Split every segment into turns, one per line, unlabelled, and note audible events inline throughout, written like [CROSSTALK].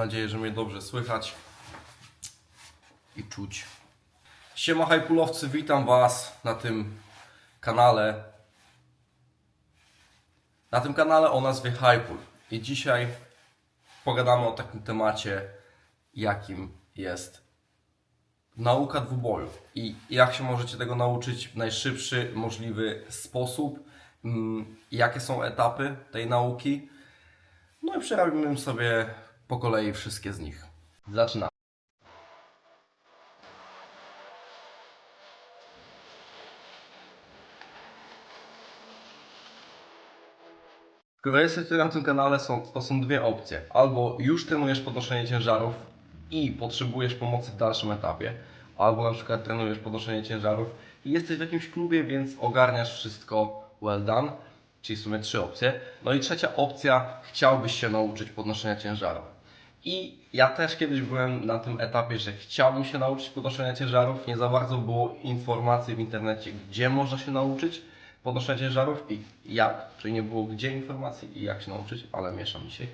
Mam nadzieję, że mnie dobrze słychać i czuć. Siema hajpulowcy, witam Was na tym kanale. Na tym kanale o nazwie Hypul. I dzisiaj pogadamy o takim temacie, jakim jest nauka dwuboju. I jak się możecie tego nauczyć w najszybszy możliwy sposób. mm, Jakie są etapy tej nauki. No i przerobimy sobie po kolei wszystkie z nich. Zaczynamy. Skoro jesteś tutaj na tym kanale, są, to są dwie opcje. Albo już trenujesz podnoszenie ciężarów i potrzebujesz pomocy w dalszym etapie, albo na przykład trenujesz podnoszenie ciężarów i jesteś w jakimś klubie, więc ogarniasz wszystko well done, czyli w sumie trzy opcje. No i trzecia opcja, chciałbyś się nauczyć podnoszenia ciężarów. I ja też kiedyś byłem na tym etapie, że chciałbym się nauczyć podnoszenia ciężarów. Nie za bardzo było informacji w internecie, gdzie można się nauczyć podnoszenia ciężarów i jak. Czyli nie było gdzie informacji i jak się nauczyć, ale mieszam dzisiaj.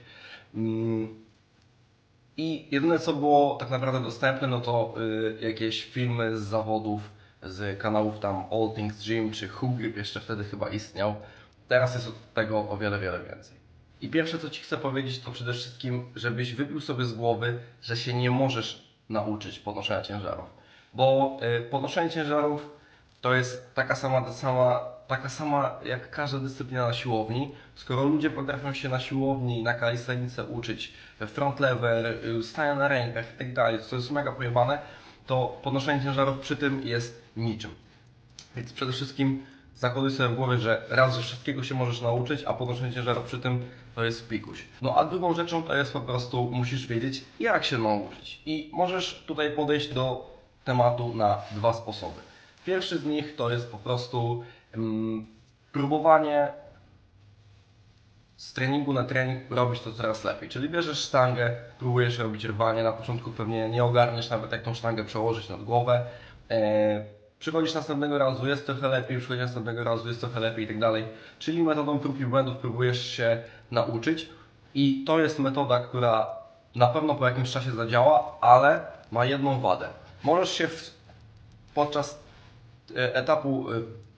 Mm. I jedyne co było tak naprawdę dostępne, no to y, jakieś filmy z zawodów, z kanałów tam All Things Gym czy Who Grip jeszcze wtedy chyba istniał. Teraz jest od tego o wiele, wiele więcej. I pierwsze co Ci chcę powiedzieć to przede wszystkim, żebyś wybił sobie z głowy, że się nie możesz nauczyć podnoszenia ciężarów. Bo y, podnoszenie ciężarów to jest taka sama, sama, taka sama jak każda dyscyplina na siłowni. Skoro ludzie potrafią się na siłowni, na kalistenice uczyć front lever, y, stania na rękach i tak to jest mega pojebane, to podnoszenie ciężarów przy tym jest niczym. Więc przede wszystkim zakoduj sobie w głowie, że raz, że wszystkiego się możesz nauczyć, a podnoszenie ciężarów przy tym to jest pikuś. No a drugą rzeczą to jest po prostu musisz wiedzieć, jak się nauczyć. I możesz tutaj podejść do tematu na dwa sposoby. Pierwszy z nich to jest po prostu mm, próbowanie z treningu na trening robić to coraz lepiej. Czyli bierzesz sztangę, próbujesz robić rwanie, na początku pewnie nie ogarniesz nawet jak tą sztangę przełożyć nad głowę. E, przychodzisz następnego razu, jest trochę lepiej, przychodzisz następnego razu, jest trochę lepiej i tak dalej. Czyli metodą prób i błędów próbujesz się nauczyć i to jest metoda, która na pewno po jakimś czasie zadziała, ale ma jedną wadę. Możesz się w, podczas e, etapu, e,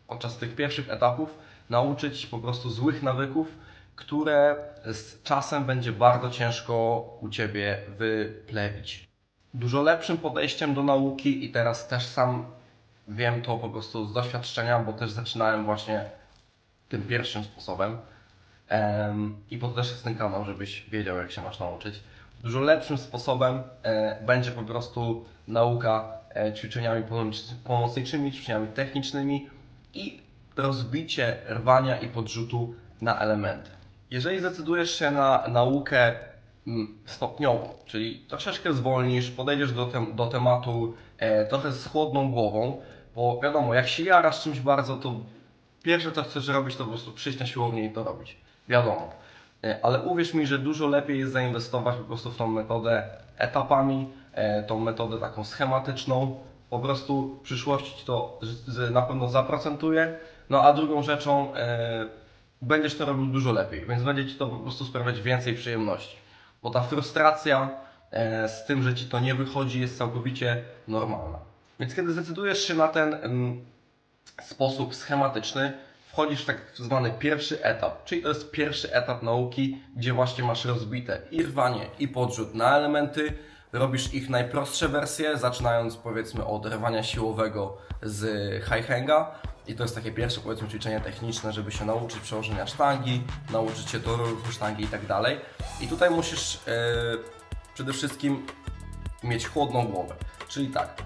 podczas tych pierwszych etapów nauczyć po prostu złych nawyków, które z czasem będzie bardzo ciężko u Ciebie wyplewić. Dużo lepszym podejściem do nauki i teraz też sam wiem to po prostu z doświadczenia, bo też zaczynałem właśnie tym pierwszym sposobem. Em, I po to też jest ten kanał, żebyś wiedział, jak się masz nauczyć. Dużo lepszym sposobem e, będzie po prostu nauka e, ćwiczeniami pomoc- pomocniczymi, ćwiczeniami technicznymi i rozbicie rwania i podrzutu na elementy. Jeżeli zdecydujesz się na naukę mm, stopniową, czyli troszeczkę zwolnisz, podejdziesz do, tem- do tematu e, trochę z chłodną głową, bo wiadomo, jak się jarasz czymś bardzo, to pierwsze co chcesz robić, to po prostu przyjść na siłownię i to robić. Wiadomo. E, Ale uwierz mi, że dużo lepiej jest zainwestować po prostu w tą metodę etapami, e, tą metodę taką schematyczną. Po prostu w przyszłości ci to na pewno zaprocentuje. No a drugą rzeczą e, będziesz to robił dużo lepiej, więc będzie ci to po prostu sprawiać więcej przyjemności. Bo ta frustracja z tym, że ci to nie wychodzi, jest całkowicie normalna. Więc kiedy zdecydujesz się na ten em, sposób schematyczny, wchodzisz w tak zwany pierwszy etap, czyli to jest pierwszy etap nauki, gdzie właśnie masz rozbite i rwanie, i podrzut na elementy, robisz ich najprostsze wersje, zaczynając powiedzmy od rwania siłowego z high hanga i to jest takie pierwsze powiedzmy ćwiczenie techniczne, żeby się nauczyć przełożenia sztangi, nauczyć się toru ruchu sztangi i tak dalej. I tutaj musisz e, przede wszystkim mieć chłodną głowę, czyli tak,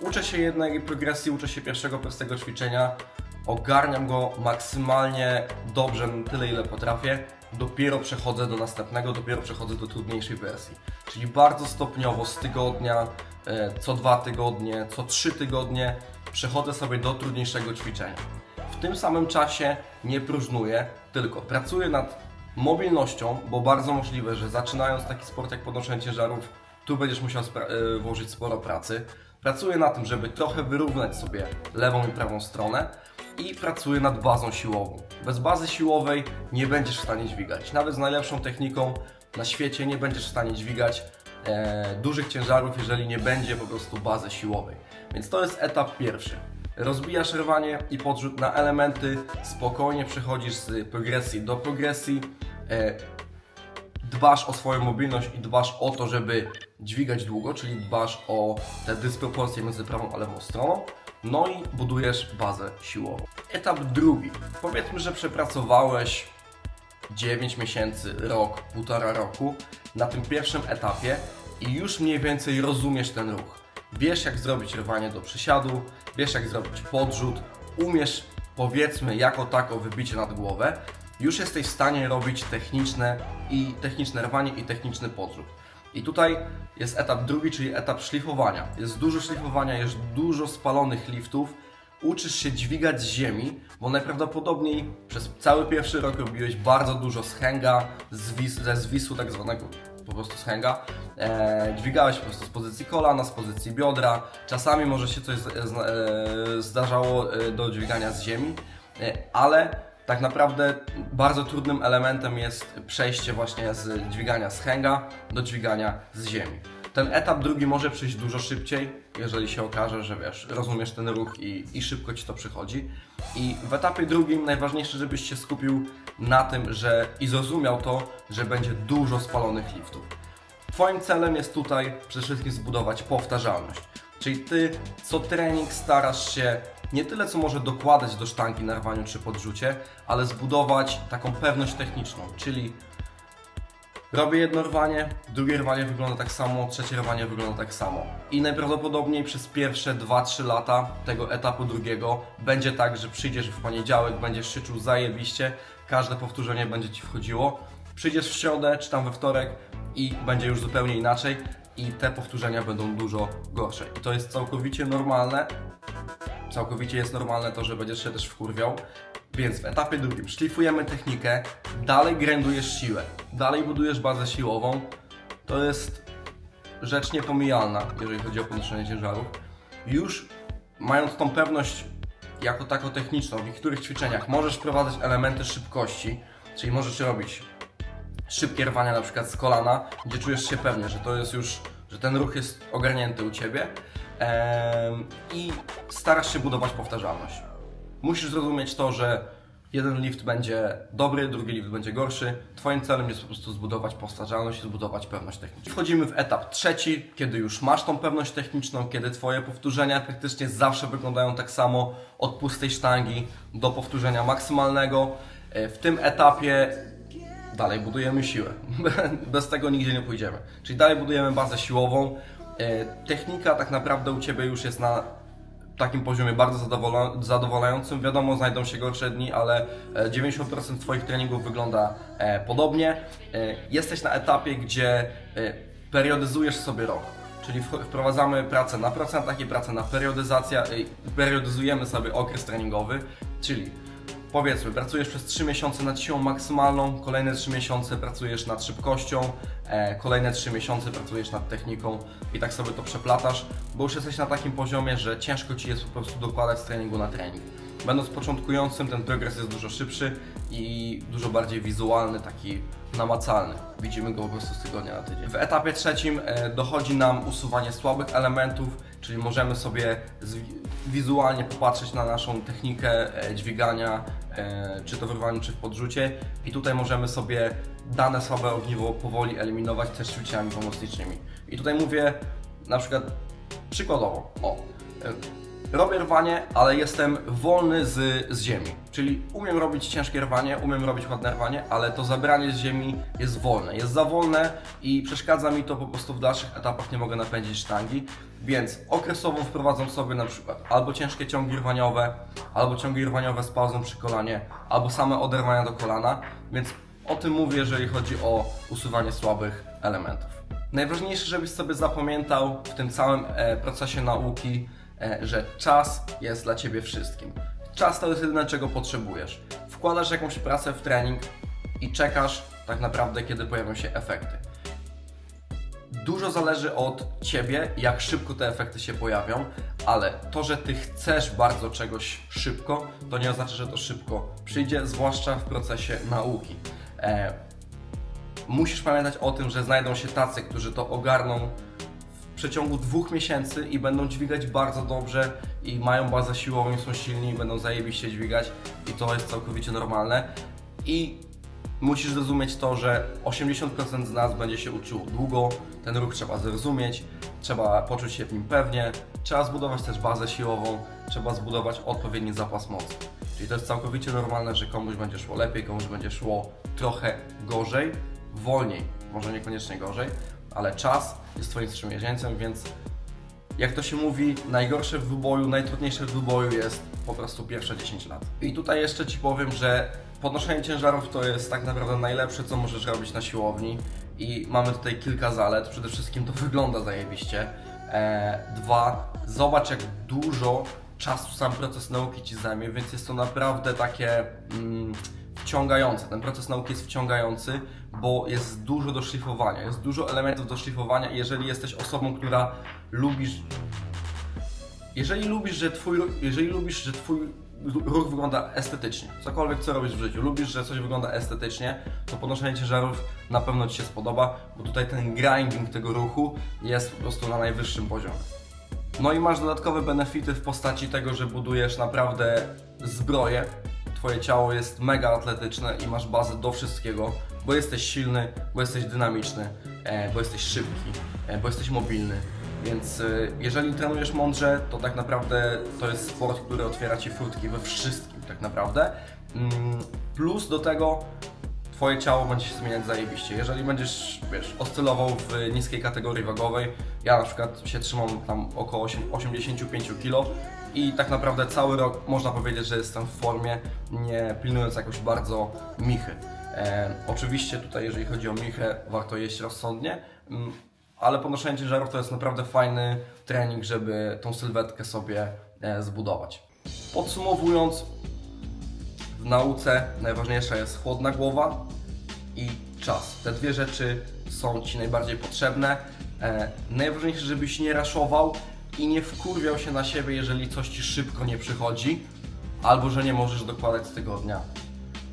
Uczę się jednej progresji, uczę się pierwszego prostego ćwiczenia, ogarniam go maksymalnie dobrze, tyle ile potrafię, dopiero przechodzę do następnego, dopiero przechodzę do trudniejszej wersji. Czyli bardzo stopniowo z tygodnia, e, co dwa tygodnie, co trzy tygodnie przechodzę sobie do trudniejszego ćwiczenia. W tym samym czasie nie próżnuję, tylko pracuję nad mobilnością, bo bardzo możliwe, że zaczynając taki sport jak podnoszenie ciężarów, tu będziesz musiał e, włożyć sporo pracy. Pracuję na tym, żeby trochę wyrównać sobie lewą i prawą stronę i pracuję nad bazą siłową. Bez bazy siłowej nie będziesz w stanie dźwigać. Nawet z najlepszą techniką na świecie nie będziesz w stanie dźwigać e, dużych ciężarów, jeżeli nie będzie po prostu bazy siłowej. Więc to jest etap pierwszy. Rozbijasz rwanie i podrzut na elementy, spokojnie przechodzisz z progresji do progresji. E, dbasz o swoją mobilność i dbasz o to, żeby dźwigać długo, czyli dbasz o te dysproporcje między prawą a lewą stroną. No i budujesz bazę siłową. Etap drugi. Powiedzmy, że przepracowałeś 9 miesięcy, rok, półtora roku na tym pierwszym etapie i już mniej więcej rozumiesz ten ruch. Wiesz jak zrobić rwanie do przysiadu, wiesz jak zrobić podrzut, umiesz powiedzmy jako tako wybicie nad głowę, już jesteś w stanie robić techniczne i techniczne rwanie i techniczny podrzut. I tutaj jest etap drugi, czyli etap szlifowania. Jest dużo szlifowania, jest dużo spalonych liftów, uczysz się dźwigać z ziemi, bo najprawdopodobniej przez cały pierwszy rok robiłeś bardzo dużo z z wis, ze zwisu tak zwanego po prostu z hęga. E, dźwigałeś po prostu z pozycji kolana, z pozycji biodra. Czasami może się coś e, zdarzało e, do dźwigania z ziemi, e, ale tak naprawdę bardzo trudnym elementem jest przejście właśnie z dźwigania z hęga do dźwigania z ziemi. Ten etap drugi może przyjść dużo szybciej, jeżeli się okaże, że wiesz, rozumiesz ten ruch i, i szybko ci to przychodzi. I w etapie drugim najważniejsze, żebyś się skupił na tym, że i zrozumiał to, że będzie dużo spalonych liftów. Twoim celem jest tutaj przede wszystkim zbudować powtarzalność. Czyli ty co trening starasz się nie tyle co może dokładać do sztangi na rwaniu czy podrzucie, ale zbudować taką pewność techniczną, czyli Robię jedno rwanie, drugie rwanie wygląda tak samo, trzecie rwanie wygląda tak samo. I najprawdopodobniej przez pierwsze 2-3 lata tego etapu drugiego będzie tak, że przyjdziesz w poniedziałek, będziesz się czuł zajebiście, każde powtórzenie będzie Ci wchodziło. Przyjdziesz w środę czy tam we wtorek i będzie już zupełnie inaczej i te powtórzenia będą dużo gorsze. I to jest całkowicie normalne, Całkowicie jest normalne to, że będziesz się też wkurwiał. Więc w etapie drugim szlifujemy technikę, dalej grindujesz siłę, dalej budujesz bazę siłową. To jest rzecz niepomijalna, jeżeli chodzi o podnoszenie ciężarów. Już mając tą pewność jako taką techniczną, w niektórych ćwiczeniach możesz wprowadzać elementy szybkości, czyli możesz robić szybkie rwania na przykład z kolana, gdzie czujesz się pewnie, że to jest już, że ten ruch jest ogarnięty u Ciebie i starasz się budować powtarzalność. Musisz zrozumieć to, że jeden lift będzie dobry, drugi lift będzie gorszy. Twoim celem jest po prostu zbudować powtarzalność i zbudować pewność techniczną. Wchodzimy w etap trzeci, kiedy już masz tą pewność techniczną, kiedy Twoje powtórzenia praktycznie zawsze wyglądają tak samo od pustej sztangi do powtórzenia maksymalnego. E, W tym etapie dalej budujemy siłę. [LAUGHS] Bez tego nigdzie nie pójdziemy. Czyli dalej budujemy bazę siłową. E, Technika tak naprawdę u Ciebie już jest na takim poziomie bardzo zadowalającym. Wiadomo, znajdą się gorsze dni, ale e, 90% Twoich treningów wygląda e, podobnie. E, Jesteś na etapie, gdzie e, periodyzujesz sobie rok. Czyli wprowadzamy pracę na procentach i pracę na periodyzację, e, periodyzujemy sobie okres treningowy, czyli Powiedzmy, pracujesz przez 3 miesiące nad siłą maksymalną, kolejne 3 miesiące pracujesz nad szybkością, e, kolejne 3 miesiące pracujesz nad techniką i tak sobie to przeplatasz, bo już jesteś na takim poziomie, że ciężko Ci jest po prostu dokładać z treningu na trening. Będąc początkującym, ten progres jest dużo szybszy i dużo bardziej wizualny, taki namacalny. Widzimy go po prostu z tygodnia na tydzień. W etapie trzecim e, dochodzi nam usuwanie słabych elementów, czyli możemy sobie wizualnie popatrzeć na naszą technikę e, dźwigania, czy to w czy w podrzucie i tutaj możemy sobie dane słabe ogniwo powoli eliminować też ćwiczeniami pomocniczymi. I tutaj mówię na przykład przykładowo, o, e, robię rwanie, ale jestem wolny z, z ziemi. Czyli umiem robić ciężkie rwanie, umiem robić ładne rwanie, ale to zabranie z ziemi jest wolne. Jest za wolne i przeszkadza mi to po prostu w dalszych etapach, nie mogę napędzić sztangi. Więc okresowo wprowadzam sobie na przykład albo ciężkie ciągi rwaniowe, albo ciągi rwaniowe z pauzą przy kolanie, albo same oderwania do kolana. Więc o tym mówię, jeżeli chodzi o usuwanie słabych elementów. Najważniejsze, żebyś sobie zapamiętał w tym całym e, procesie nauki, że czas jest dla Ciebie wszystkim. Czas to jest jedyne, czego potrzebujesz. Wkładasz jakąś pracę w trening i czekasz tak naprawdę, kiedy pojawią się efekty. Dużo zależy od Ciebie, jak szybko te efekty się pojawią, ale to, że Ty chcesz bardzo czegoś szybko, to nie oznacza, że to szybko przyjdzie, zwłaszcza w procesie nauki. E, musisz pamiętać o tym, że znajdą się tacy, którzy to ogarną przeciągu dwóch miesięcy i będą dźwigać bardzo dobrze i mają bazę siłową są silni i będą zajebiście dźwigać i to jest całkowicie normalne. I musisz zrozumieć to, że 80% z nas będzie się uczyło długo, ten ruch trzeba zrozumieć, trzeba poczuć się w nim pewnie, trzeba zbudować też bazę siłową, trzeba zbudować odpowiedni zapas mocy. Czyli to jest całkowicie normalne, że komuś będzie szło lepiej, komuś będzie szło trochę gorzej, wolniej, może niekoniecznie gorzej, ale czas jest Twoim sprzymierzeńcem, więc jak to się mówi, najgorsze w wyboju, najtrudniejsze w wyboju jest po prostu pierwsze 10 lat. I tutaj jeszcze Ci powiem, że podnoszenie ciężarów to jest tak naprawdę najlepsze, co możesz robić na siłowni. I mamy tutaj kilka zalet. Przede wszystkim to [LAUGHS] wygląda zajebiście. E, dwa, zobacz jak dużo czasu sam proces nauki Ci zajmie, więc jest to naprawdę takie mm, wciągające. Ten proces nauki jest wciągający, bo jest dużo do szlifowania, jest dużo elementów do szlifowania jeżeli jesteś osobą, która lubisz jeżeli lubisz, że twój, jeżeli lubisz, że twój ruch wygląda estetycznie, cokolwiek co robisz w życiu, lubisz, że coś wygląda estetycznie, to podnoszenie ciężarów na pewno Ci się spodoba, bo tutaj ten grinding tego ruchu jest po prostu na najwyższym poziomie. No i masz dodatkowe benefity w postaci tego, że budujesz naprawdę zbroję. Twoje ciało jest mega atletyczne i masz bazę do wszystkiego, bo jesteś silny, bo jesteś dynamiczny, e, bo jesteś szybki, e, bo jesteś mobilny. Więc e, jeżeli trenujesz mądrze, to tak naprawdę to jest sport, który otwiera Ci furtki we wszystkim tak naprawdę. Mm, Plus do tego Twoje ciało będzie się zmieniać zajebiście. Jeżeli będziesz, wiesz, oscylował w niskiej kategorii wagowej, ja na przykład się trzymam tam około 8 85 kg i tak naprawdę cały rok można powiedzieć, że jestem w formie, nie pilnując jakoś bardzo michy. E, oczywiście tutaj, jeżeli chodzi o michę, warto jeść rozsądnie, mm, ale podnoszenie ciężarów to jest naprawdę fajny trening, żeby tą sylwetkę sobie e, zbudować. Podsumowując, w nauce najważniejsza jest chłodna głowa i czas. Te dwie rzeczy są Ci najbardziej potrzebne. E, najważniejsze, żebyś nie raszował i nie wkurwiał się na siebie, jeżeli coś Ci szybko nie przychodzi, albo że nie możesz dokładać z tygodnia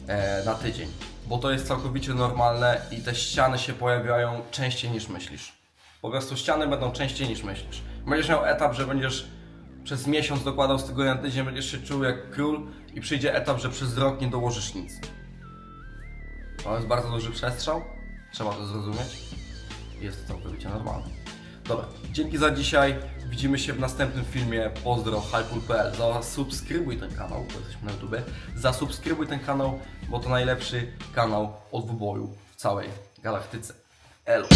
e, na tydzień. Bo to jest całkowicie normalne i te ściany się pojawiają częściej niż myślisz. Po prostu ściany będą częściej niż myślisz. Będziesz miał etap, że będziesz przez miesiąc dokładał z tygodnia na tydzień, będziesz się czuł jak król i przyjdzie etap, że przez rok nie dołożysz nic. To jest bardzo duży przestrzał, trzeba to zrozumieć jest to całkowicie normalne. Dobra, dzięki za dzisiaj, widzimy się w następnym filmie, pozdro, hypul.pl, zasubskrybuj ten kanał, bo jesteśmy na YouTube, zasubskrybuj ten kanał, bo to najlepszy kanał od wyboju w całej galaktyce. Elo!